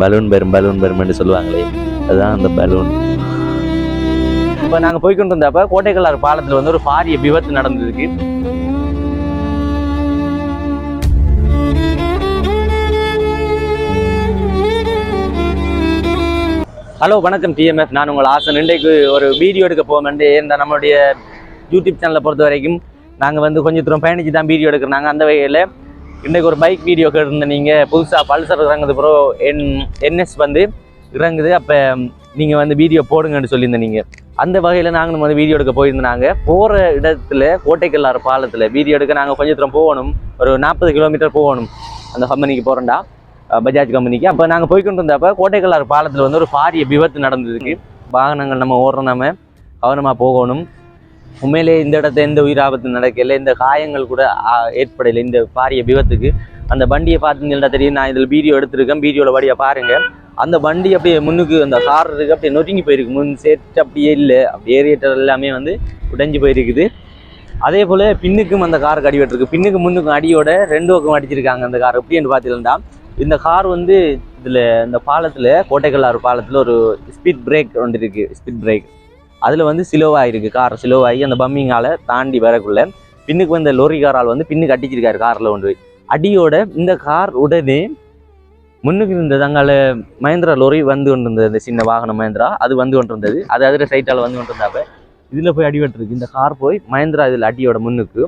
Balloon பெரும் balloon பெரும்னு சொல்லுவாங்களே அதுதான் அந்த பலூன் இப்போ நாங்கள் போய்க்கொண்டு இருந்தப்ப கோட்டைக்கல்லாறு பாலத்தில் வந்து ஒரு பாரிய விபத்து நடந்ததுக்கு. ஹலோ வணக்கம் டிஎம்எஃப் நான் உங்கள் ஆசன். இன்றைக்கு ஒரு வீடியோ எடுக்க போவேன் இந்த நம்மளுடைய யூடியூப் சேனலை பொறுத்த வரைக்கும் நாங்கள் வந்து கொஞ்சம் தூரம் பயணிச்சு தான் வீடியோ எடுக்கிறோம் அந்த வகையில் இன்றைக்கு ஒரு பைக் வீடியோ கேட்டிருந்த நீங்கள் புதுசாக பல்சர் இறங்குது ப்ரோ என் என்எஸ் வந்து இறங்குது. அப்போ நீங்கள் வந்து வீடியோ போடுங்கன்னு சொல்லியிருந்தேன் நீங்கள் அந்த வகையில் நாங்களும் வந்து வீடியோ எடுக்க போயிருந்தாங்க போகிற இடத்துல கோட்டைக்கல்லாறு பாலத்தில் வீடியோ எடுக்க நாங்கள் கொஞ்சம் தூரம் போகணும். ஒரு நாற்பது கிலோமீட்டர் போகணும். அந்த கம்பெனிக்கு போகிறோம்டா அஹ் பஜாஜ் கம்பெனிக்கு அப்போ நாங்கள் போய்க்கொண்டு இருந்தப்ப கோட்டைக்கல்லாறு பாலத்தில் வந்து ஒரு பாரிய விபத்து நடந்ததுக்கு. வாகனங்கள் நம்ம ஓடுறோம் நம்ம கவனமாக போகணும். உண்மையிலே இந்த இடத்துல எந்த உயிர் ஆபத்து நடக்கல. இந்த காயங்கள் கூட ஏற்படலை. இந்த பாரிய விபத்துக்கு. அந்த வண்டியை பார்த்தீங்கன்னா தெரியும். நான் இதில் வீடியோ எடுத்திருக்கேன். வீடியோவில் வழியாக பாருங்கள் அந்த வண்டி அப்படியே முன்னுக்கு அந்த கார் இருக்கு அப்படியே நொறுங்கி போயிருக்கு. முன் சேர்த்து அப்படியே இல்லை. அப்படியே ஏரியேட்டர் எல்லாமே வந்து உடைஞ்சு போயிருக்குது. அதே போல் பின்னுக்கும் அந்த காருக்கு அடி வெட்டிருக்கு. பின்னுக்கு முன்னுக்கும் அடியோட ரெண்டு பக்கம் அடிச்சிருக்காங்க அந்த கார். எப்படின்னு பார்த்தீங்கன்னா இந்த கார் வந்து இதில் இந்த பாலத்தில் கோட்டைக்கல்லாறு பாலத்தில் ஒரு ஸ்பீட் பிரேக் ஒன்று இருக்குது ஸ்பீட் பிரேக் அதில் வந்து சிலோவாயிருக்கு. கார் சிலோவாகி அந்த பம்மிங்கால தாண்டி வரக்குள்ள பின்னுக்கு வந்த லோரி காரால் வந்து பின்னுக்கு அடிச்சிருக்காரு காரில் கொண்டு போய். அடியோட இந்த கார் உடனே முன்னுக்கு இருந்த தங்கால மஹேந்திரா லோரி வந்து கொண்டு இருந்தது சின்ன வாகனம் மகேந்திரா அது வந்து கொண்டு இருந்தது அது அதில் சைட்டால் வந்து கொண்டு இருந்தாப்ப இதில் போய் அடிபட்டுருக்கு இந்த கார் போய் மஹேந்திரா இதில் அடியோட முன்னுக்கு.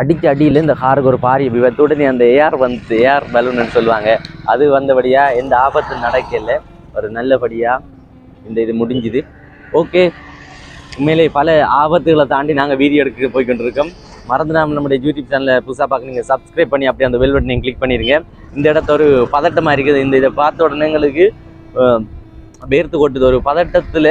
அடிக்க அடியில் இந்த காருக்கு ஒரு பாரிய விபத்து. உடனே அந்த ஏர் வந்து ஏர் பலூன்னு சொல்லுவாங்க. அது வந்தபடியாக எந்த ஆபத்தும் நடக்கலை. ஒரு நல்லபடியாக இந்த இது முடிஞ்சுது. ஓகே. உண்மையிலே பல ஆபத்துகளை தாண்டி நாங்கள் வீடியோ எடுக்க போய்க்கொண்டிருக்கோம் மறந்துடாம நம்முடைய யூடியூப் சேனலை புதுசாக பார்க்க நீங்கள் சப்ஸ்கிரைப் பண்ணி அப்படியே அந்த வெல்வெட் நீங்கள் கிளிக் பண்ணிடுங்க இந்த இடத்த ஒரு பதட்டமாக இருக்குது. இந்த இதை பார்த்த உடனே எங்களுக்கு வேர்த்து கொட்டுது. ஒரு பதட்டத்தில்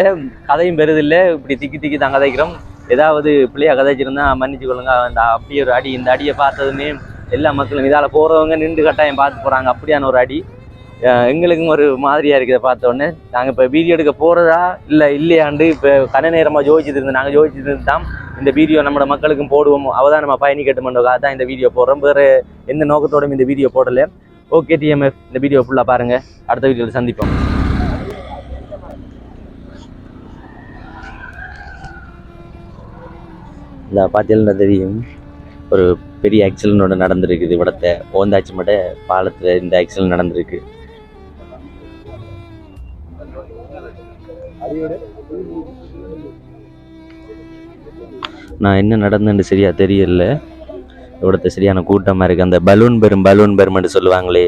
கதையும் பெறுதில்லை. இப்படி திக்கி திக்கி தான் கதைக்கிறோம். ஏதாவது பிள்ளையாக கதைச்சிருந்தா மன்னிச்சு கொள்ளுங்க. அந்த அப்படி ஒரு அடி இந்த அடியை பார்த்ததுமே எல்லா மக்களும் இதால் போகிறவங்க நின்று கட்டாயம் பார்த்து போகிறாங்க அப்படியான ஒரு அடி. எங்களுக்கும் ஒரு மாதிரியாக இருக்கிறத பார்த்தோன்னே நாங்கள் இப்போ வீடியோ எடுக்க போகிறதா இல்லை இல்லையாண்டு இப்போ கன நேரமாக ஜோதிச்சுட்டு இருந்தோம். நாங்கள் ஜோதிச்சுட்டு இருந்தோம் இந்த வீடியோ நம்ம மக்களுக்கும் போடுவோம். அவதான் நம்ம பயணி பயணிக்கட்டுமென்றக்காக தான் இந்த வீடியோ போடுறோம். வேறு எந்த நோக்கத்தோடும் இந்த வீடியோ போடல. ஓகே டிஎம்எஃப் இந்த வீடியோ ஃபுல்லாக பாருங்கள் அடுத்த வீடியோவில் சந்திப்போம். இந்த பார்த்தீங்கன்னா தெரியும். ஒரு பெரிய ஆக்சிடென்ட் ஒன்று நடந்திருக்குது. இவடத்தை ஓந்தாச்சி மட்டும் பாலத்தில் இந்த ஆக்சிடென்ட் நடந்திருக்கு. நான் என்ன நடந்தேன்னு சரியாக தெரியல. இவ்வளோத்த சரியான கூட்டமாக இருக்குது அந்த பலூன் பெரும் பலூன் பெருமென்று சொல்லுவாங்களே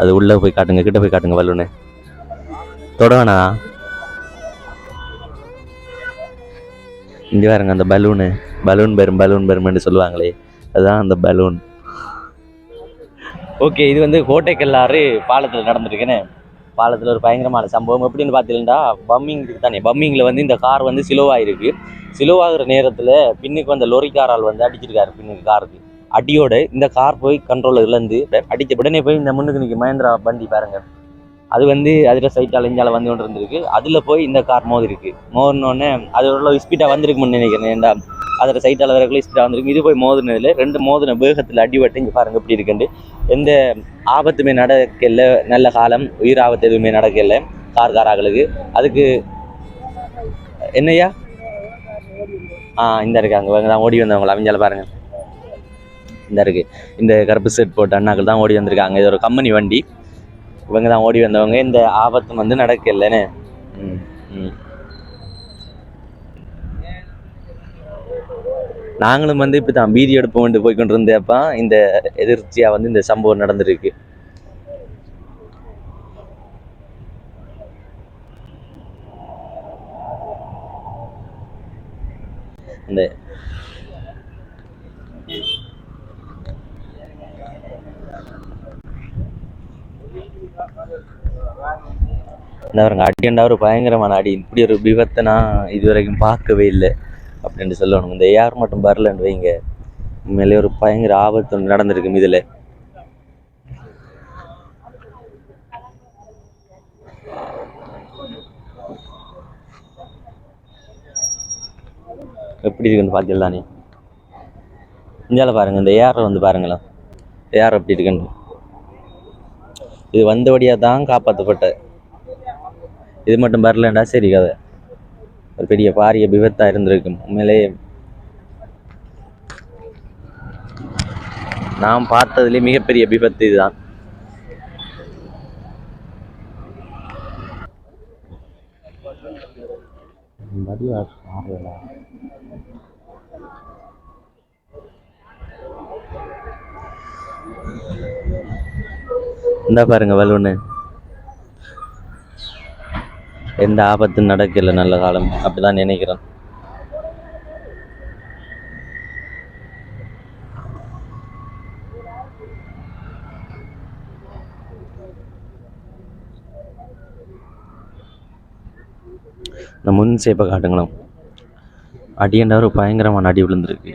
அது உள்ளே போய் காட்டுங்க கிட்ட போய் காட்டுங்க பலூனு. தொடவேணா இங்கே பாருங்க அந்த பலூனு. பலூன் பெரும் பலூன் பெருமென்று சொல்லுவாங்களே அதுதான் அந்த பலூன். ஓகே இது வந்து கோட்டைக்கல்லாறு பாலத்தில் நடந்திருக்குன்னு பாலத்தில் ஒரு பயங்கரமான சம்பவம். எப்படின்னு பார்த்தீங்கன்னா பம்மிங் தானே. பம்மிங்கில் வந்து இந்த கார் வந்து சிலோவாகிருக்கு சிலோவாகிற நேரத்தில் பின்னுக்கு வந்த லொரி காரால் வந்து அடிச்சிருக்காரு பின்னுக்கு காருக்கு அடியோட இந்த கார் போய் கண்ட்ரோலில் இழந்து அடித்த உடனே போய் இந்த முன்னுக்கு நிற்க மஹேந்திரா வண்டி பாருங்க. அது வந்து அதில் சைட்டால் இஞ்சால வந்து கொண்டு இருந்திருக்கு அதில் போய் இந்த கார் மோதிருக்கு. மோதினோடனே அது எவ்வளோ ஸ்பீடாக வந்திருக்குன்னு நினைக்கிறேன். ஏன்டா அதில் சைட் வரக்குள்ள ஸ்பீடாக வந்திருக்கு இது போய் மோதினதில் ரெண்டு மோதின வேகத்தில் அடிபட்டு இங்கே பாருங்க எப்படி இருக்குண்டு எந்த ஆபத்துமே நடக்கல நல்ல காலம் உயிர் ஆபத்து எதுவுமே நடக்கல கார் காராக்களுக்கு. அதுக்கு என்னய்யா? ஆ இந்த இருக்காங்க இவங்க தான் ஓடி வந்தவங்களா? அவங்களால பாருங்க. இந்த இருக்கு. இந்த கருப்பு செட் போட்ட அண்ணாக்கள் தான் ஓடி வந்திருக்காங்க. இது ஒரு கம்பெனி வண்டி. இவங்க தான் ஓடி வந்தவங்க. இந்த ஆபத்தும் வந்து நடக்கலன்னு. ம் ம். நாங்களும் வந்து இப்போ தான் பீதி எடுப்போம் கொண்டு போய் கொண்டு இருந்தப்ப இந்த எதிர்ச்சியாக வந்து இந்த சம்பவம் நடந்திருக்கு. இந்த இந்த பாருங்க ஒரு பயங்கரமான அடி. இப்படி ஒரு விபத்தை நான் இது வரைக்கும் பார்க்கவே இல்லை. அப்படின்னு சொல்லணும். இந்த ஏஆர் மட்டும் வரலன்னு வைங்க. உண்மையிலே ஒரு பயங்கர ஆபத்து ஒன்று நடந்திருக்கு இதில் எப்படி இருக்குன்னு பார்த்தீங்களா நீ இந்தியாவில் பாருங்க இந்த ஏரை வந்து பாருங்களேன். ஏஆர் எப்படி இருக்குன்னு. இது வந்தபடியாக தான் காப்பாற்றப்பட்ட இது மட்டும் வரலண்டா? சரி கதை. ஒரு பெரிய பாரிய விபத்தாக இருந்திருக்கும். உண்மையிலே நாம் பார்த்ததுலேயே மிகப்பெரிய விபத்து இதுதான். இந்த பாருங்க வலுன்னு. எந்த ஆபத்தும் நடக்கல நல்ல காலம். அப்படிதான் நினைக்கிறேன். இந்த முன் சேப்பை காட்டுங்களேன். அடியண்டா ஒரு பயங்கரமான அடி விழுந்திருக்கு.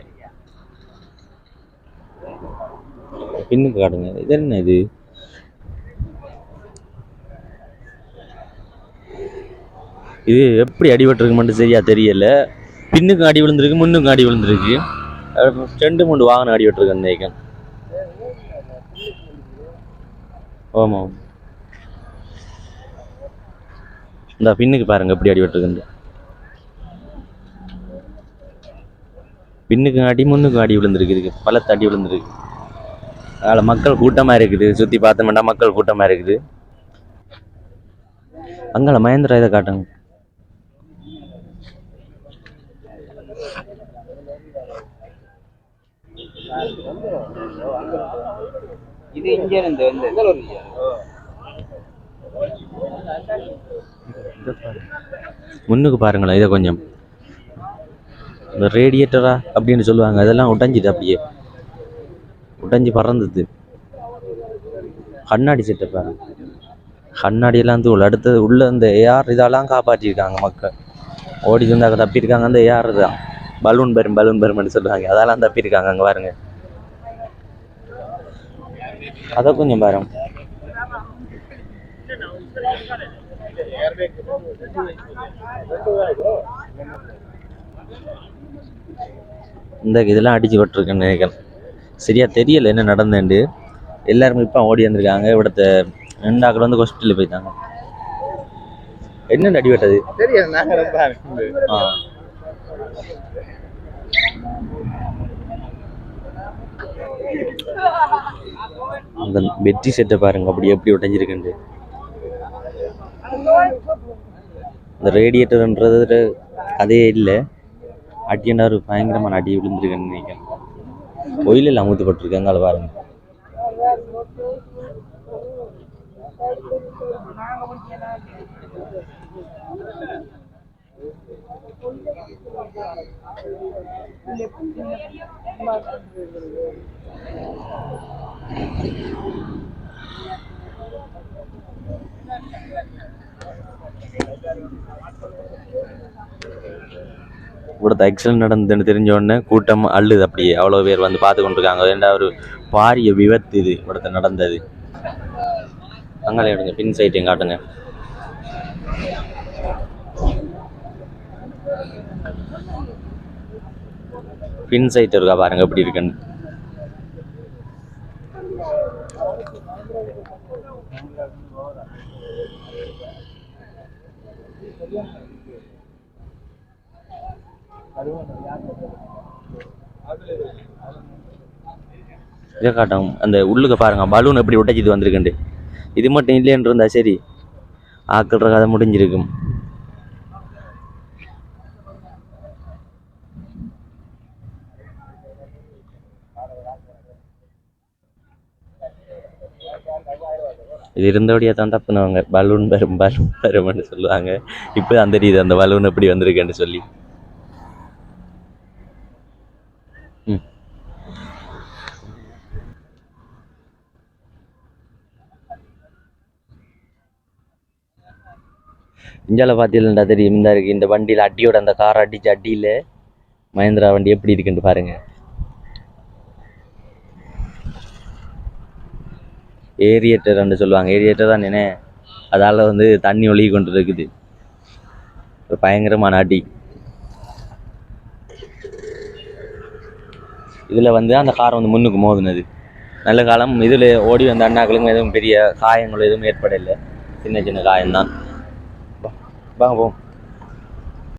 பின்னுக்கு காட்டுங்க. இது என்ன இது? இது எப்படி அடிபட்டிருக்கு மட்டும் சரியாக தெரியல. பின்னுக்கும் அடி விழுந்திருக்கு முன்னுக்கும் அடி விழுந்திருக்கு. ரெண்டு மூணு வாகனம் அடி விட்டுருக்கு நினைக்கிறேன் ஆமாம் இந்த பின்னுக்கு பாருங்க எப்படி அடி விட்டுருக்கு பின்னுக்கும் அடி முன்னுக்கும் அடி விழுந்திருக்கு. இதுக்கு பலத்து அடி விழுந்திருக்கு. அதில் மக்கள் கூட்டமாக இருக்குது. சுற்றி பார்த்தோம்னா மக்கள் கூட்டமாக இருக்குது. அங்கால மகேந்திரா இதை காட்டுங்க. இது இங்க இருந்து வந்து. முன்னுக்கு பாருங்களேன் இதை கொஞ்சம். இந்த ரேடியேட்டரா அப்படின்னு சொல்லுவாங்க அதெல்லாம் உடைஞ்சிது அப்படியே. உடைஞ்சு பறந்தது. கண்ணாடி செட்டை பாருங்க கண்ணாடியெல்லாம் வந்து அடுத்தது உள்ள இந்த ஏஆர் இதெல்லாம் காப்பாற்றிருக்காங்க மக்கள். ஓடி இருந்தாக்க தப்பியிருக்காங்க அந்த ஏஆர் தான் பலூன் பெரும் பலூன் பெரும்னு சொல்லுவாங்க. அதெல்லாம் தப்பியிருக்காங்க அங்கே பாருங்க. அதை கொஞ்சம் பாருங்க. இந்த இதெல்லாம் அடிச்சு விட்டுருக்குன்னு நினைக்கிறேன். சரியா தெரியல என்ன நடந்தேன்ட்டு எல்லாருமே இப்போ ஓடி வந்திருக்காங்க. இவிடத்த ரெண்டு ஆக்கள் வந்து ஹாஸ்பிட்டலில் போயிட்டாங்க. என்ன அடி வெட்டது தெரியாது நாங்க ரொம்ப ஆ. அந்த வெற்றி செட்டை பாருங்க அப்படி எப்படி உடைஞ்சிருக்குன்ட்டு. இந்த ரேடியேட்டர்ன்றது கதையே இல்லை. அடியண்டா ஒரு பயங்கரமான அடி விழுந்திருக்குன்னு நினைக்கிறேன். ஒயிலில் அமுத்தப்பட்டிருக்காங்க அதை பாருங்க. இவ்வளோ ஆக்சிடென்ட் நடந்து தெரிஞ்ச உடனே கூட்டம் அள்ளுது அப்படியே. அவ்வளோ பேர் வந்து பார்த்து கொண்டிருக்காங்க ஏன்டா ஒரு பாரிய விபத்து இது இவ்வளோத்த நடந்தது? அங்கே எடுங்க பின் சைட்டையும் காட்டுங்க. பின் சைட் இருக்கா பாருங்க எப்படி இருக்குன்னு. இதை காட்டும். அந்த உள்ளுக்க பாருங்க பலூன் எப்படி உடைச்சிது வந்திருக்குண்டு இது மட்டும் இல்லைன்னு இருந்தா சரி. ஆக்கிற கதை முடிஞ்சிருக்கும். இது இருந்தபடியே தான் தப்புனவங்க. பலூன் பெரும் பலூன் பெரும்னு சொல்லுவாங்க. இப்போ அந்த ரீதி அந்த பலூன் எப்படி வந்திருக்குன்னு சொல்லி. இந்தியாவில் பார்த்தீங்கன்னா தெரியும். இந்த இருக்கு இந்த வண்டியில் அடியோட அந்த கார் அடிச்சு அடியில் மஹேந்திரா வண்டி எப்படி இருக்குன்னு பாருங்க. ஏரியேட்டர்ன்னு சொல்லுவாங்க. ஏரியேட்டர் தான் நினை அதால் வந்து தண்ணி ஒழுகி கொண்டு இருக்குது. ஒரு பயங்கரமான அடி. இதில் வந்து அந்த கார் வந்து முன்னுக்கு மோதுனது. நல்ல காலம். இதில் ஓடி வந்த அண்ணாக்களுக்கும் எதுவும் பெரிய காயங்கள் எதுவும் ஏற்படலை. சின்ன சின்ன காயம்தான். வாங்க போவோம்